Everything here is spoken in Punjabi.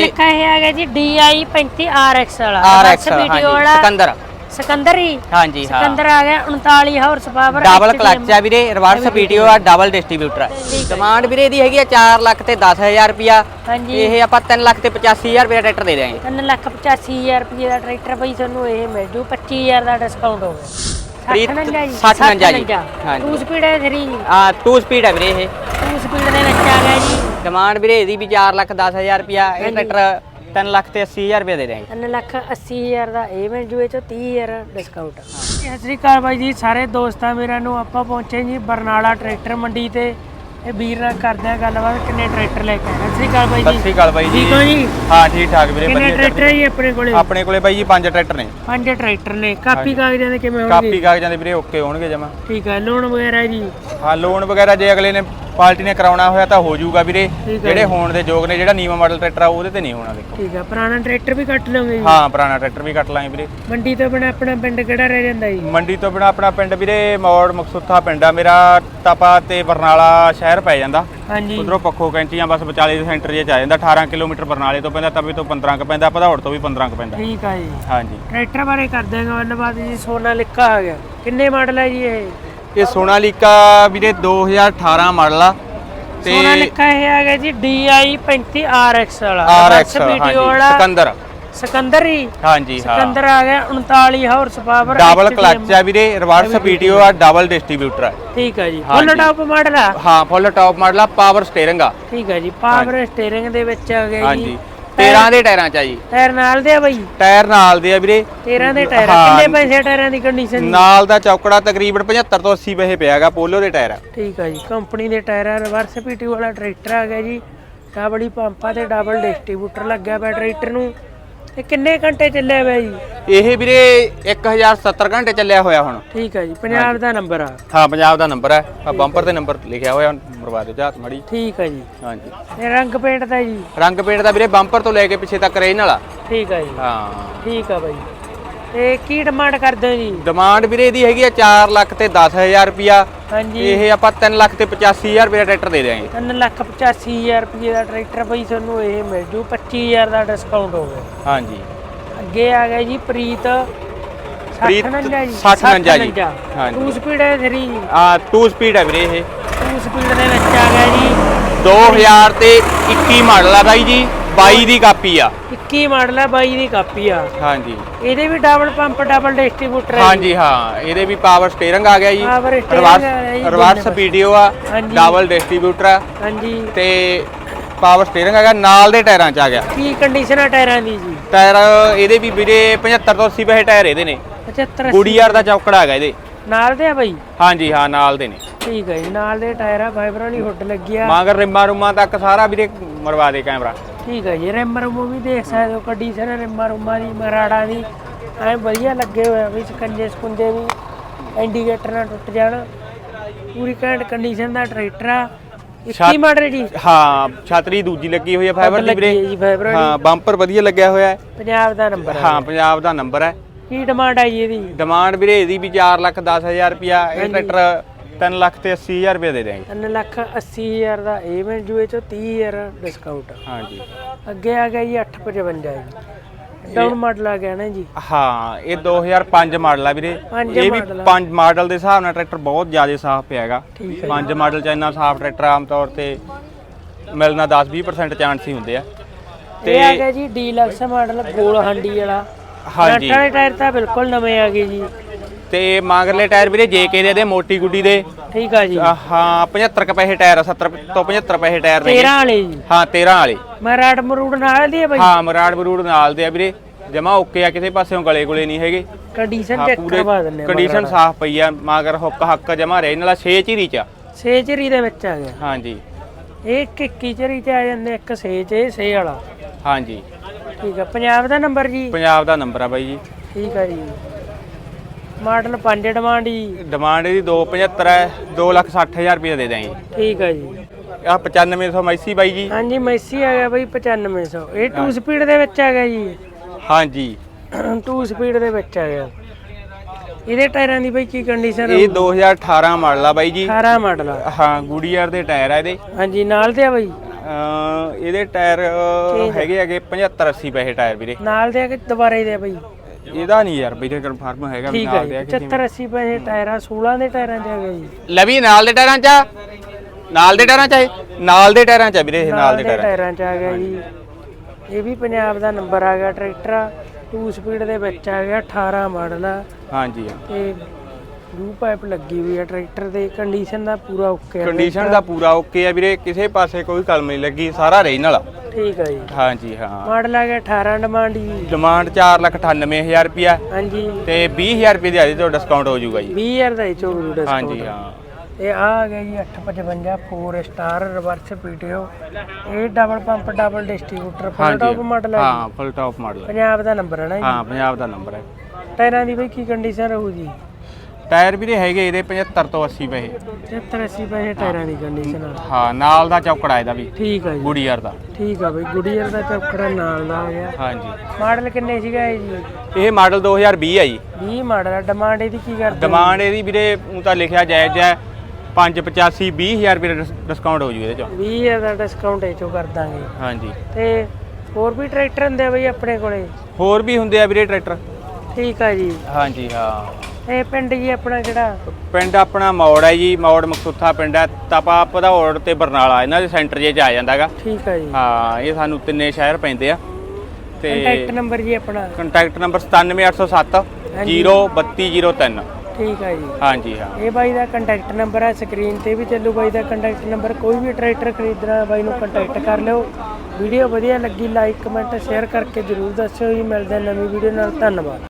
ਲਿਖਾ ਇਹ ਗਿਆ ਜੀ DI 35 RX ਵਾਲਾ। RX ਵੀਡੀਓ ਵਾਲਾ ਸਿਕੰਦਰ। ਸਿਕੰਦਰ ਹੀ। ਹਾਂਜੀ ਹਾਂ। ਸਿਕੰਦਰ ਆ ਗਿਆ 39 ਹਾਰਸ ਪਾਵਰ ਡਬਲ ਕਲਚ ਆ ਵੀਰੇ ਰਿਵਰਸ ਪੀਟੀਓ ਆ ਡਬਲ ਡਿਸਟ੍ਰੀਬਿਊਟਰ ਆ। ਡਿਮਾਂਡ ਵੀਰੇ ਇਹਦੀ ਹੈਗੀ ਆ 4 ਲੱਖ ਤੇ 10000 ਰੁਪਿਆ ਹਾਂਜੀ। ਇਹ ਆਪਾਂ 3 ਲੱਖ ਤੇ 85000 ਰੁਪਏ ਟਰੈਕਟਰ ਦੇ ਦਿਆਂਗੇ। 3 ਲੱਖ 85000 ਰੁਪਏ ਦਾ ਟਰੈਕਟਰ ਬਈ ਤੁਹਾਨੂੰ ਇਹ ਮਿਲ ਜੂ 25000 ਦਾ ਡਿਸਕਾਊਂਟ ਹੋ ਗਿਆ। Free 59 ਜੀ 59 ਜੀ, ਹਾਂਜੀ। 2 ਸਪੀਡ ਹੈ 3 ਜੀ। ਆ 2 ਸਪੀਡ ਹੈ ਵੀਰੇ ਇਹ। 2 ਸਪੀਡ ਦੇ ਵਿੱਚ ਆ ਗਿਆ ਜੀ। ਡਿਮਾਂਡ ਵੀਰੇ ਇਹਦੀ ਵੀ 4 ਲੱਖ 10000 ਰੁਪਿਆ ਇਹ ਟਰੈਕਟਰ 3 ਲੱਖ ਤੇ 80000 ਰੁਪਏ ਦੇ ਦਿਆਂਗੇ। 3 ਲੱਖ 80000 ਦਾ ਇਹ ਮਿਲ ਜੂ ਇਹ ਚੋਂ 30000 ਡਿਸਕਾਊਂਟ ਸਤਿ ਸ੍ਰੀ ਅਕਾਲ ਬਾਈ ਜੀ ਸਾਰੇ ਦੋਸਤਾਂ ਮੇਰਿਆਂ ਨੂੰ ਆਪਾਂ ਪਹੁੰਚੇ ਜੀ ਬਰਨਾਲਾ ਟਰੈਕਟਰ ਮੰਡੀ ਤੇ। ਇਹ ਵੀਰ ਨਾਲ ਕਰਦੇ ਆ ਗੱਲਬਾਤ ਕਿੰਨੇ ਟਰੈਕਟਰ ਲੈ ਕੇ ਆਏ? ਸਤਿ ਸ੍ਰੀ ਅਕਾਲ ਬਾਈ ਸਤਿ ਜੀ ਸ਼੍ਰੀ ਅਕਾਲ ਬਾਈ ਜੀ। ਠੀਕ ਹੋ ਜੀ? ਹਾਂ ਠੀਕ ਠਾਕ ਵੀਰੇ ਕਿੰਨੇ ਟਰੈਕਟਰ ਹੈ ਜੀ ਆਪਣੇ ਕੋਲੇ? ਆਪਣੇ ਕੋਲੇ ਬਾਈ ਜੀ ਪੰਜ ਟਰੈਕਟਰ ਨੇ। ਪੰਜ ਟਰੈਕਟਰ ਨੇ। ਕਾਪੀ ਕਾਗਜ਼ਾਂ ਦੇ ਕਿਵੇਂ ਹੋਣਗੇ? ਕਾਪੀ ਕਾਗਜ਼ਾਂ ਦੇ ਵੀਰੇ ਓਕੇ ਹੋਣਗੇ ਜਮਾ। ਠੀਕ ਹੈ ਲੋਨ ਵਗੈਰਾ ਜੀ? ਹਾਂ ਲੋਨ ਵਗੈਰਾ ਜੇ ਅਗਲੇ ਨੇ ਪਾਰਟੀ ਨੇ ਕਰਾਉਣਾ ਹੋਇਆ ਤਾਂ ਹੋ ਜਾਊਗਾ ਵੀਰੇ। ਹੈ ਜਿਹੜੇ ਹੋਣ ਦੇ ਯੋਗ ਨੇ ਜਿਹੜਾ ਨੀਵਾ ਮਾਡਲ ਟਰੈਕਟਰ ਆ ਉਹਦੇ ਤੇ ਨਹੀਂ ਹੋਣਾ ਦੇਖੋ। ਠੀਕ ਹੈ ਪੁਰਾਣਾ ਟਰੈਕਟਰ ਵੀ ਕੱਟ ਲਓਗੇ ਜੀ? ਹਾਂ ਪੁਰਾਣਾ ਟਰੈਕਟਰ ਵੀ ਕੱਟ ਲਾਂਗੇ ਵੀਰੇ। ਮੰਡੀ ਤੋਂ ਬਿਨਾ ਆਪਣਾ ਪਿੰਡ ਕਿਹੜਾ ਰਹਿ ਜਾਂਦਾ ਜੀ? ਮੰਡੀ ਤੋਂ ਬਿਨਾ ਆਪਣਾ ਪਿੰਡ ਵੀਰੇ ਮੌੜ ਮਕਸੂਥਾ ਪਿੰਡ ਆ। ਮੇਰਾ ਤਪਾ ਤੇ ਬਰਨਾਲਾ ਸ਼ਹਿਰ ਪੈ ਜਾਂਦਾ। ਹਾਂਜੀ। ਉਧਰੋਂ ਪੱਖੋ ਕੈਂਚੀਆਂ ਬਸ ਵਿਚਾਲੇ ਦੇ ਸੈਂਟਰ ਜੇ ਚ ਆ ਜਾਂਦਾ। 18 ਕਿਲੋਮੀਟਰ ਬਰਨਾਲੇ ਤੋਂ ਪੈਂਦਾ ਤਵੇ ਤੋਂ 15 ਕ ਪੈਂਦਾ ਭਦੌੜ ਤੋਂ ਵੀ 15 ਕ ਪੈਂਦਾ। ਠੀਕ ਆ ਜੀ। ਹਾਂਜੀ। ਟਰੈਕਟਰ ਬਾਰੇ ਕਰ ਦੇਗਾ ਗੱਲਬਾਤ ਜੀ ਸੋਨਾ ਲਿਖਾ ਆ ਗਿਆ। ਕਿੰਨੇ ਮਾਡਲ ਹੈ ਜੀ ਇਹ? ਇਹ ਸੋਨਾਲੀਕਾ ਵੀਰੇ 2018 ਮਾਡਲ ਆ ਤੇ ਸੋਨਾ ਲਿਖਾ ਇਹ ਆ ਗਿਆ ਜੀ DI 35 RX ਵਾਲਾ। RX ਵੀਡੀਓ ਹਾਂਜੀ ਵਾਲਾ ਸਿਕੰਦਰ। ਸਿਕੰਦਰ ਹੀ। ਹਾਂਜੀ ਹਾਂ। ਸਿਕੰਦਰ ਆ ਗਿਆ 39 ਹਾਰਸ ਪਾਵਰ ਡਬਲ ਕਲਚ ਆ ਵੀਰੇ ਰਿਵਰਸ ਪੀਟੀਓ ਆ ਡਬਲ ਡਿਸਟ੍ਰੀਬਿਊਟਰ ਆ। ਠੀਕ ਹੈ ਜੀ। ਫੁੱਲ। ਟਾਪ ਮਾਡਲ ਆ। ਹਾਂ ਫੁੱਲ ਟਾਪ ਮਾਡਲ ਆ ਪਾਵਰ ਸਟੀਅਰਿੰਗ ਆ। ਠੀਕ ਹੈ ਜੀ ਪਾਵਰ ਸਟੀਅਰਿੰਗ ਦੇ ਵਿੱਚ ਆ ਗਿਆ ਹਾਂਜੀ। ਜੀ 13 ਦੇ ਟਾਇਰਾਂ ਚ ਆ ਜੀ। ਟਾਇਰ ਨਾਲ ਦੇ ਆ ਬਈ। ਟਾਇਰ ਨਾਲ ਦੇ ਆ ਵੀਰੇ। 13 ਦੇ ਟਾਇਰ ਆ। ਹਾਂ। ਕਿੰਨੇ ਪੈਸੇ ਟਾਇਰਾਂ ਦੀ ਕੰਡੀਸ਼ਨ ਨਾਲ ਦਾ ਚੌਕੜਾ ਤਕਰੀਬਨ 75 ਤੋਂ 80 ਪੈਸੇ ਪਿਆਗਾ ਪੋਲੋ ਦੇ ਟਾਇਰ। ਆ ਠੀਕ ਆ ਜੀ ਕੰਪਨੀ ਦੇ ਟਾਇਰ ਆ ਰਿਵਰਸ ਪੀਟੀ ਵਾਲਾ ਟਰੈਕਟਰ ਆ ਗਿਆ ਜੀ। ਡਬਲ ਪੰਪਾਂ ਤੇ ਡਬਲ ਡਿਸਟ੍ਰੀਬਿਊਟਰ ਲੱਗਿਆ ਪਿਆ ਟਰੈਕਟਰ ਨੂੰ। ਤੇ ਕਿੰਨੇ ਘੰਟੇ ਚੱਲਿਆ ਪਿਆ ਜੀ? ਇਹ ਵੀਰੇ 1070 ਘੰਟੇ ਚੱਲਿਆ ਹੋਇਆ ਹੁਣ। ਠੀਕ ਆ ਜੀ ਪੰਜਾਬ ਦਾ ਨੰਬਰ ਆ। ਹਾਂ ਪੰਜਾਬ ਦਾ ਨੰਬਰ ਹੈ ਆ ਬੰਪਰ ਤੇ ਨੰਬਰ ਲਿਖਿਆ ਹੋਇਆ ਮਰਵਾ ਦਿਓ ਜਾਤ ਮੜੀ। ਠੀਕ ਆ ਜੀ। ਹਾਂਜੀ। ਤੇ ਰੰਗ ਪੇਂਟ ਦਾ ਜੀ। ਰੰਗ ਪੇਂਟ ਦਾ ਵੀਰੇ ਬੰਪਰ ਤੋਂ ਲੈ ਕੇ ਪਿੱਛੇ ਤੱਕ ਰੇਨ ਵਾਲਾ। ਠੀਕ ਆ ਜੀ। ਹਾਂ। ਠੀਕ ਆ ਬਾਈ। ਤੇ ਕੀ ਡਿਮਾਂਡ ਕਰਦੇ ਹੋ ਜੀ? ਡਿਮਾਂਡ ਵੀਰੇ ਇਹਦੀ ਹੈਗੀ ਆ 4 ਲੱਖ ਤੇ 10000 ਰੁਪਿਆ ਹਾਂਜੀ। ਇਹ ਆਪਾਂ 3 ਲੱਖ ਤੇ 85000 ਰੁਪਏ ਦਾ ਟਰੈਕਟਰ ਦੇ ਦਿਆਂਗੇ। 3 ਲੱਖ 85000 ਰੁਪਏ ਦਾ ਟਰੈਕਟਰ ਬਈ ਤੁਹਾਨੂੰ ਇਹ ਮਿਲ ਜੂ 25000 ਦਾ ਡਿਸਕਾਊਂਟ ਹੋ ਗਿਆ। ਹਾਂਜੀ। ਅੱਗੇ ਆ ਗਿਆ ਜੀ ਪ੍ਰੀਤ ਪ੍ਰੀਤ 69 ਜੀ। 69 ਜੀ। ਹਾਂਜੀ। 2 ਸਪੀਡ ਹੈ 3 ਜੀ ਆ 2 ਸਪੀਡ ਹੈ ਵੀਰੇ ਇਹ। 2 ਸਪੀਡ ਦੇ ਵਿੱਚ ਆ ਗਿਆ ਜੀ। 2000 ਤੇ 21 ਮਾਡਲ ਆ ਬਾਈ ਜੀ। 22 ਦੀ ਕਾਪੀ ਆ। 21 ਮਾਡਲ ਹੈ 22 ਦੀ ਕਾਪੀ ਆ। ਹਾਂਜੀ। ਇਹਦੇ ਵੀ ਡਬਲ ਪੰਪ ਡਬਲ ਡਿਸਟ੍ਰੀਬਿਊਟਰ ਹੈ ਹਾਂਜੀ ਹਾਂ। ਇਹਦੇ ਵੀ ਪਾਵਰ ਸਟੀਅਰਿੰਗ ਆ ਗਿਆ ਜੀ। Power steering ਆ ਗਿਆ ਜੀ, ਰਿਵਰਸ ਦੋਨੇ ਪੀਡੀਓ ਆ ਹਾਂਜੀ। ਡਬਲ ਡਿਸਟ੍ਰੀਬਿਊਟਰ ਆ। ਹਾਂਜੀ। ਤੇ ਪਾਵਰ ਸਟੀਅਰਿੰਗ ਆ ਗਿਆ ਨਾਲ ਦੇ ਟਾਇਰਾਂ ਚ ਆ ਗਿਆ। ਕੀ ਕੰਡੀਸ਼ਨ ਆ ਟਾਇਰਾਂ ਦੀ ਜੀ? ਟਾਇਰ ਇਹਦੇ ਵੀ ਵੀਰੇ 75 ਤੋਂ 80 ਪੈਸੇ ਟਾਇਰ ਇਹਦੇ ਨੇ। 75 ਗੁੜੀਆਰ ਦਾ ਚੌਕੜਾ ਹੈਗਾ ਇਹਦੇ। ਨਾਲ ਦੇ ਆ ਬਾਈ? ਹਾਂਜੀ ਹਾਂ ਨਾਲ ਦੇ ਨੇ। ਠੀਕ ਹੈ ਜੀ ਨਾਲ ਦੇ ਟਾਇਰ ਆ ਫਾਈਬਰ ਵਾਲੀ ਹੁੱਡ ਲੱਗੀ ਆ। ਮਾਂਗਰ ਰਿੰਮਾ ਰੁਮਾ ਤੱਕ ਸਾਰਾ ਵੀਰੇ ਮਰਵਾ ਦੇ ਕੈਮਰਾ। ਠੀਕ ਹੈ ਜੀ ਰਿਮ ਰੂਮ ਵੀ ਦੇਖ ਸਕਦੇ ਹੋ ਕੰਡੀਸ਼ਨ ਰਿਮਾਂ ਰੂਮਾਂ ਦੀ ਮਰਾੜਾ ਦੀ। ਐ ਵਧੀਆ ਲੱਗੇ ਹੋਏ ਆ ਵੀ ਸਕੰਜੇ ਸਕੁੰਜੇ ਵੀ ਇੰਡੀਕੇਟਰ ਨਾ ਟੁੱਟ ਜਾਣ। ਪੂਰੀ ਘੈਂਟ ਕੰਡੀਸ਼ਨ ਦਾ ਟਰੈਕਟਰ ਆ। 21 ਮਾਡਲ ਜੀ। ਹਾਂ ਛਤਰੀ ਦੂਜੀ ਲੱਗੀ ਹੋਈ ਹੈ ਫਾਈਬਰ ਦੀ ਵੀਰੇ ਹੈ ਹਾਂ ਬੰਪਰ ਵਧੀਆ ਲੱਗਿਆ ਹੋਇਆ ਹੈ। ਪੰਜਾਬ ਦਾ ਨੰਬਰ ਆ ਹਾਂ ਪੰਜਾਬ ਦਾ ਨੰਬਰ ਹੈ। ਕੀ ਡਿਮਾਂਡ ਆਈ ਇਹਦੀ? ਡਿਮਾਂਡ ਵੀਰੇ ਇਹਦੀ ਵੀ 4 ਲੱਖ 10000 ਰੁਪਿਆ ਇਹ ਟਰੈਕਟਰ 3 ਲੱਖ ਤੇ 80000 ਰੁਪਏ ਦੇ ਦੇਣਗੇ 3 ਲੱਖ 80000 ਦਾ ਇਹ ਮਿਲ ਜੂ ਇਹ ਚੋਂ 30000 ਡਿਸਕਾਊਂਟ ਹਾਂਜੀ। ਅੱਗੇ ਆ ਗਿਆ ਜੀ 855 ਜੀ। ਡਾਊਨ ਮਾਡਲ ਆ ਗਿਆ ਨਾ ਜੀ। ਹਾਂ ਇਹ 2005 ਮਾਡਲ ਆ ਵੀਰੇ। ਪੰਜ ਇਹ ਵੀ। 5 ਮਾਡਲ ਦੇ ਹਿਸਾਬ ਨਾਲ ਟਰੈਕਟਰ ਬਹੁਤ ਜ਼ਿਆਦਾ ਸਾਫ਼ ਪਿਆ ਹੈਗਾ। ਠੀਕ 5 ਮਾਡਲ ਚ ਇੰਨਾ ਸਾਫ਼ ਟਰੈਕਟਰ ਆਮ ਤੌਰ ਤੇ ਮਿਲਣਾ 10-20% ਚਾਂਸ ਹੀ ਹੁੰਦੇ ਆ। ਇਹ ਆ ਗਿਆ ਜੀ ਡੀਲਕਸ ਮਾਡਲ ਗੋਲ ਹਾਂਡੀ ਵਾਲਾ। ਹਾਂਜੀ। ਟਾਇਰ ਤਾਂ ਬਿਲਕੁਲ ਨਵੇਂ ਆ ਗਏ ਜੀ। ਤੇ ਮਗਰਲੇ ਟਾਇਰ ਵੀਰੇ ਜੇਕੇ ਦੇ ਦੇ ਮੋਟੀ ਗੁੱਡੀ ਦੇ। ਠੀਕ ਆ ਜੀ। ਹਾਂ 75 ਕ ਪੈਸੇ ਟਾਇਰ ਆ, 70 ਤੋਂ 75 ਪੈਸੇ ਟਾਇਰ ਨੇ 13 ਵਾਲੇ ਜੀ। ਹਾਂ 13 ਵਾਲੇ। ਮਰਾੜ ਮਰੂੜ ਨਾਲ ਦੀ ਹੈ ਬਾਈ? ਹਾਂ ਮਰਾੜ ਬਰੂੜ ਨਾਲ ਦੇ ਆ ਵੀਰੇ। ਜਮਾ ਓਕੇ ਆ ਕਿਸੇ ਪਾਸਿਓਂ ਗਲੇ ਗੁਲੇ ਨਹੀਂ ਹੈਗੇ। ਕੰਡੀਸ਼ਨ ਚੈੱਕ ਕਰਵਾ ਦਿੰਨੇ ਕੰਡੀਸ਼ਨ ਸਾਫ਼ ਪਈ ਆ ਮਗਰ ਹੁੱਕ ਹੱਕ ਜਮਾ ਰਹਿਣ ਵਾਲਾ 6 ਝੀਰੀ ਚ ਆ। ਸੇਚਰੀ ਦੇ ਵਿੱਚ ਆ ਗਿਆ। ਹਾਂਜੀ। ਇਹ ਕਿੱਕੀ ਚਰੀ ਤੇ ਆ ਜਾਂਦੇ ਇੱਕ ਸੇ ਚ ਇਹ ਸੇ ਵਾਲਾ। ਹਾਂਜੀ। ਠੀਕ ਆ ਪੰਜਾਬ ਦਾ ਨੰਬਰ ਜੀ? ਪੰਜਾਬ ਦਾ ਨੰਬਰ ਆ ਬਾਈ ਜੀ। ਠੀਕ ਆ ਜੀ। ਮਾਡਲ 5 ਡਿਮਾਂਡ ਜੀ। ਡਿਮਾਂਡ ਇਹਦੀ 275 ਹੈ 260000 ਰੁਪਏ ਦੇ ਦਾਂਗੇ ਠੀਕ ਆ ਜੀ। ਆ 9500 ਮੈਸੀ ਬਾਈ ਜੀ। ਹਾਂਜੀ ਮੈਸੀ ਆ ਗਿਆ ਬਾਈ 9500 ਇਹ 2 ਸਪੀਡ ਦੇ ਵਿੱਚ ਆ ਗਿਆ ਜੀ। ਹਾਂਜੀ। 2 ਸਪੀਡ ਦੇ ਵਿੱਚ ਆ ਗਿਆ ਇਹਦੇ ਟਾਇਰਾਂ ਦੀ ਬਾਈ ਕੀ ਕੰਡੀਸ਼ਨ ਇਹ 2018 ਮਾਡਲ ਆ ਬਾਈ ਜੀ। 18 ਮਾਡਲ ਆ। ਹਾਂ ਗੁੜੀਆਰ ਦੇ ਟਾਇਰ ਆ ਇਹਦੇ। ਹਾਂਜੀ ਨਾਲ ਤੇ ਆ ਬਾਈ? ਇਹਦੇ ਟਾਇਰ ਹੈਗੇ ਹੈਗੇ 75 80 ਪੈਸੇ ਟਾਇਰ ਵੀਰੇ। ਨਾਲ ਦੇ ਆ ਕਿ ਦੁਬਾਰੇ ਦੇ ਆ ਬਈ? ਇਹਦਾ ਨਹੀਂ ਯਾਰ ਵੀਰੇ ਕਨਫਰਮ ਹੈਗਾ ਵੀ ਠੀਕ ਹੈ ਨਾਲ ਜੀ ਦੇ ਆ ਕਿ 75 80 ਪੈਸੇ ਟਾਇਰਾਂ 16 ਦੇ ਟਾਇਰਾਂ ਚ ਆ ਗਿਆ ਜੀ। ਲਵੀ ਨਾਲ ਦੇ ਟਾਇਰਾਂ 'ਚ ਆ? ਨਾਲ ਦੇ ਟਾਇਰਾਂ 'ਚ ਆ ਇਹ? ਨਾਲ ਦੇ ਟਾਇਰਾਂ ਚ ਆ ਵੀਰੇ ਇਹ ਨਾਲ ਦੇ ਟਾਇਰ ਟਾਇਰਾਂ ਚ ਆ ਗਿਆ ਜੀ। ਇਹ ਵੀ ਪੰਜਾਬ ਦਾ ਨੰਬਰ ਆ ਗਿਆ ਟਰੈਕਟਰ ਆ। 2 ਸਪੀਡ ਦੇ ਵਿੱਚ ਆ ਗਿਆ 18 ਮਾਡਲ ਆ। ਹਾਂਜੀ ਹਾਂ। ਤੇ ਬਲੂ ਪਾਈਪ ਲੱਗੀ ਹੋਈ ਆ ਟਰੈਕਟਰ ਦੇ ਕੰਡੀਸ਼ਨ ਦਾ ਪੂਰਾ ਓਕੇ ਆ ਕੰਡੀਸ਼ਨ ਦਾ ਪੂਰਾ ਓਕੇ ਆ ਵੀਰੇ ਕਿਸੇ ਪਾਸੇ ਕੋਈ ਕਲਮ ਨਹੀਂ ਲੱਗੀ ਸਾਰਾ ਰੀਜਨਲ ਆ ਠੀਕ ਆ ਜੀ। ਹਾਂਜੀ ਹਾਂ। ਮਾਡਲ ਆ ਗਿਆ 18 ਡਿਮਾਂਡ ਜੀ। ਡਿਮਾਂਡ 498000 ਰੁਪਿਆ ਹਾਂਜੀ। ਤੇ 20000 ਰੁਪਏ ਦੀ ਆਦੀ ਤੋਂ ਡਿਸਕਾਊਂਟ ਹੋ ਜਾਊਗਾ ਜੀ। 20000 ਦਾ ਹੀ ਚੋਕ ਡਿਸਕਾਊਂਟ ਹਾਂਜੀ ਹਾਂ। ਇਹ ਆ ਆ ਗਿਆ ਜੀ 855 4 ਸਟਾਰ ਰਿਵਰਸ ਪੀਟੀਓ ਇਹ double pump double distributor full top model ਹੈ ਹਾਂ ਫੁੱਲ ਟਾਪ ਮਾਡਲ ਪੰਜਾਬ ਦਾ ਨੰਬਰ ਹੈ ਨਾ ਜੀ। ਹਾਂ ਪੰਜਾਬ ਦਾ ਨੰਬਰ ਹੈ ਟਾਇਰਾਂ ਦੀ ਬਈ ਕੀ ਕੰਡੀਸ਼ਨ ਰਹੂ ਜੀ? ਟਾਇਰ ਵੀਰੇ ਹੈਗੇ ਇਹਦੇ 75 ਤੋਂ 80 ਪੈਸੇ 70 80 ਪੈਸੇ ਟਾਇਰਾਂ ਦੀ ਕੰਡੀਸ਼ਨ ਆ। ਹਾਂ ਨਾਲ ਦਾ ਚੌਕੜਾ ਇਹਦਾ ਵੀ। ਠੀਕ ਆ ਜੀ। ਗੁੜੀਅਰ ਦਾ। ਠੀਕ ਆ ਬਈ ਗੁਡੀਅਰ ਦਾ ਚੌਕੜਾ ਨਾਲ ਦਾ ਆ ਗਿਆ। ਹਾਂਜੀ। ਮਾਡਲ ਕਿੰਨੇ ਸੀਗਾ ਇਹ ਜੀ? ਇਹ ਮਾਡਲ 2020 ਆ ਜੀ। 20 ਮਾਡਲ ਆ ਡਿਮਾਂਡ ਇਹਦੀ ਕੀ ਕਰਦੇ ਡਿਮਾਂਡ ਇਹਦੀ ਵੀਰੇ ਉਹ ਤਾਂ ਲਿਖਿਆ ਜਾਇਜ਼ ਹੈ 585 20000 ਰੁਪਏ ਡਿਸਕਾਊਂਟ ਹੋ ਜੂ ਇਹਦੇ ਚੋਂ। 20000 ਦਾ ਡਿਸਕਾਊਂਟ ਇਹ ਚੋਂ ਕਰ ਦਾਂਗੇ। ਹਾਂਜੀ। ਤੇ ਹੋਰ ਵੀ ਟਰੈਕਟਰ ਹੁੰਦੇ ਆ ਬਈ ਆਪਣੇ ਕੋਲੇ? ਹੋਰ ਵੀ ਹੁੰਦੇ ਆ ਵੀਰੇ ਟਰੈਕਟਰ। ਠੀਕ ਆ ਜੀ। ਹਾਂਜੀ ਹਾਂ। ਇਹ ਪਿੰਡ ਜੀ ਆਪਣਾ ਕਿਹੜਾ? ਪਿੰਡ ਆਪਣਾ ਮੌੜ ਹੈ ਜੀ ਮੌੜ ਮਕਸੂਥਾ ਪਿੰਡ ਹੈ। ਤਪਾ ਭਦੌੜ ਤੇ ਬਰਨਾਲਾ ਇਹਨਾਂ ਦੇ ਸੈਂਟਰ ਜੇ ਚ ਆ ਜਾਂਦਾਗਾ ਠੀਕ ਆ ਜੀ। ਹਾਂ ਇਹ ਸਾਨੂੰ ਤਿੰਨੇ ਸ਼ਹਿਰ ਪੈਂਦੇ ਆ। ਤੇ ਕੰਟੈਕਟ ਨੰਬਰ ਜੀ ਆਪਣਾ? ਕੰਟੈਕਟ ਨੰਬਰ 97807 03203 ਠੀਕ ਆ ਜੀ। ਹਾਂਜੀ ਹਾਂ। ਇਹ ਬਾਈ ਦਾ ਕੰਟੈਕਟ ਨੰਬਰ ਹੈ ਸਕਰੀਨ ਤੇ ਵੀ ਚੱਲੂ ਬਾਈ ਦਾ ਕੰਟੈਕਟ ਨੰਬਰ ਕੋਈ ਵੀ ਟਰੈਕਟਰ ਖਰੀਦਣਾ ਹੈ ਬਾਈ ਨੂੰ ਕੰਟੈਕਟ ਕਰ ਲਿਓ। ਵੀਡੀਓ ਵਧੀਆ ਲੱਗੀ ਲਾਈਕ ਕਮੈਂਟ ਸ਼ੇਅਰ ਕਰਕੇ ਜਰੂਰ ਦੱਸਿਓ ਜੀ। ਮਿਲਦੇ ਹਾਂ ਨਵੀਂ ਵੀਡੀਓ ਨਾਲ। ਧੰਨਵਾਦ।